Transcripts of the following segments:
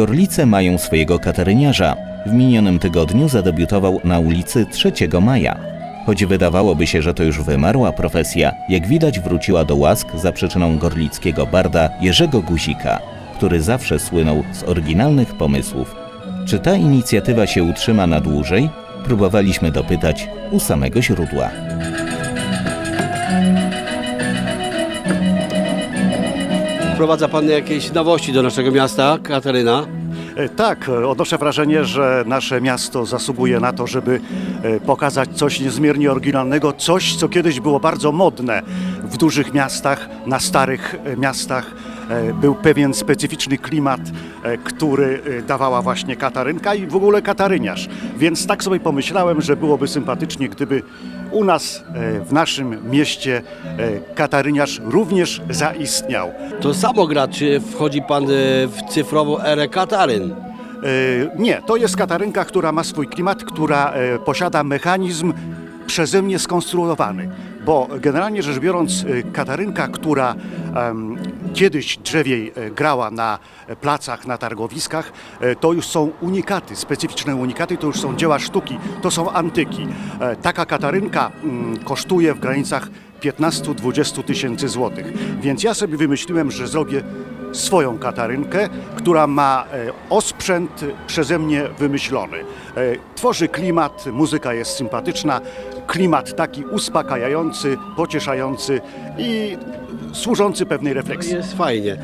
Gorlice mają swojego kataryniarza. W minionym tygodniu zadebiutował na ulicy 3 maja. Choć wydawałoby się, że to już wymarła profesja, jak widać wróciła do łask za przyczyną gorlickiego barda Jerzego Guzika, który zawsze słynął z oryginalnych pomysłów. Czy ta inicjatywa się utrzyma na dłużej? Próbowaliśmy dopytać u samego źródła. Wprowadza Pan jakieś nowości do naszego miasta, Kataryna? E, Tak, e, odnoszę wrażenie, że nasze miasto zasługuje na to, żeby e, pokazać coś niezmiernie oryginalnego, coś, co kiedyś było bardzo modne w dużych miastach, na starych e, miastach. E, Był pewien specyficzny klimat, e, który dawała właśnie Katarynka i w ogóle Kataryniarz. Więc tak sobie pomyślałem, że byłoby sympatycznie, gdyby u nas w naszym mieście Kataryniarz również zaistniał. To samo gra, czy wchodzi Pan w cyfrową erę Kataryn? Nie, to jest katarynka, która ma swój klimat, która posiada mechanizm przeze mnie skonstruowany. Bo generalnie rzecz biorąc, e, katarynka, która em, kiedyś drzewiej e, grała na placach, na targowiskach, e, to już są unikaty, specyficzne unikaty, to już są dzieła sztuki, to są antyki. E, Taka katarynka mm, kosztuje w granicach 15-20 tysięcy złotych. Więc ja sobie wymyśliłem, że zrobię swoją katarynkę, która ma e, osprzęt przeze mnie wymyślony. E, Tworzy klimat, muzyka jest sympatyczna, klimat taki uspokajający, pocieszający i służący pewnej refleksji. Jest fajnie,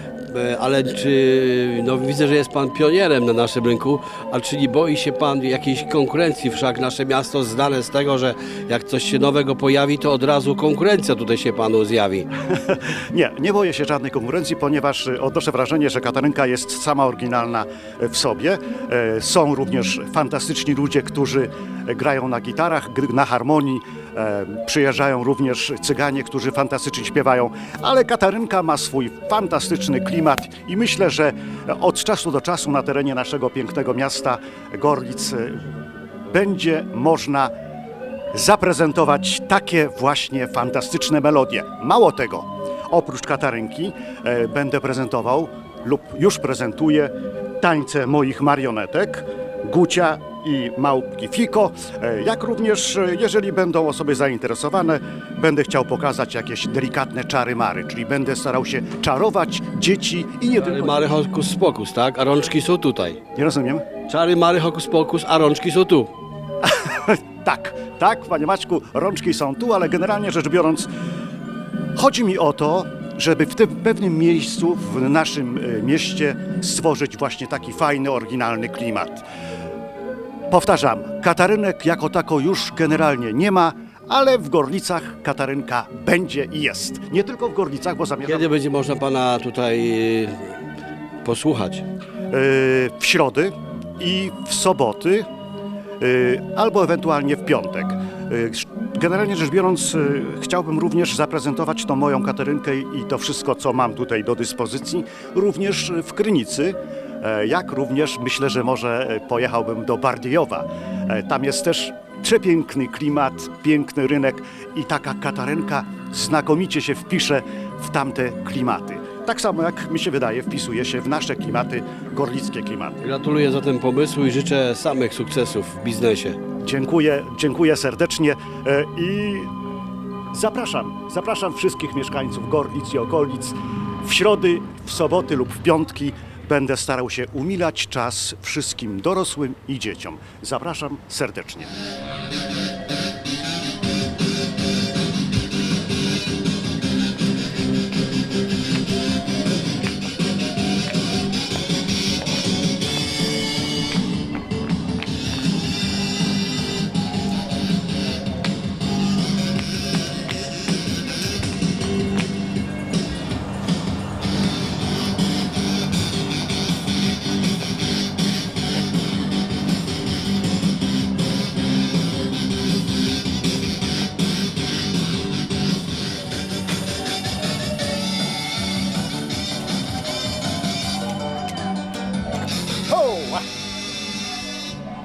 ale czy, no widzę, że jest Pan pionierem na naszym rynku, a czy nie boi się Pan jakiejś konkurencji? Wszak nasze miasto znane z tego, że jak coś się nowego pojawi, to od razu konkurencja tutaj się Panu zjawi. Nie, nie boję się żadnej konkurencji, ponieważ e, odnoszę wrażenie, że Katarynka jest sama oryginalna e, w sobie. E, Są również fantastyczni ludzie, którzy grają na gitarach, na harmonii. Przyjeżdżają również cyganie, którzy fantastycznie śpiewają, ale Katarynka ma swój fantastyczny klimat i myślę, że od czasu do czasu na terenie naszego pięknego miasta Gorlic e, będzie można zaprezentować takie właśnie fantastyczne melodie. Mało tego, oprócz Katarynki e, będę prezentował lub już prezentuję tańce moich marionetek, Gucia i małpki Fiko, e, jak również, e, jeżeli będą osoby zainteresowane, będę chciał pokazać jakieś delikatne czary-mary, czyli będę starał się czarować dzieci i nie Czary tylko... Mary Hokus Pokus, tak? A rączki są tutaj. Nie rozumiem? Czary Mary Hokus Pokus, a rączki są tu. Tak, tak, panie Maćku, rączki są tu, ale generalnie rzecz biorąc, chodzi mi o to, żeby w tym pewnym miejscu, w naszym e, mieście stworzyć właśnie taki fajny, oryginalny klimat. Powtarzam, Katarynek jako tako już generalnie nie ma, ale w Gorlicach Katarynka będzie i jest. Nie tylko w Gorlicach, bo zamierzam Kiedy będzie można Pana tutaj e, posłuchać? e, w środy i w soboty, e, albo ewentualnie w piątek. Generalnie rzecz biorąc, chciałbym również zaprezentować tą moją Katarynkę i to wszystko, co mam tutaj do dyspozycji, również w Krynicy. E, Jak również myślę, że może e, pojechałbym do Bardiejowa. E, Tam jest też przepiękny klimat, piękny rynek i taka Katarynka znakomicie się wpisze w tamte klimaty. Tak samo jak mi się wydaje, wpisuje się w nasze klimaty, gorlickie klimaty. Gratuluję za ten pomysł i życzę samych sukcesów w biznesie. Dziękuję, dziękuję serdecznie i zapraszam, zapraszam wszystkich mieszkańców Gorlic i okolic. W środy, w soboty lub w piątki będę starał się umilać czas wszystkim dorosłym i dzieciom. Zapraszam serdecznie.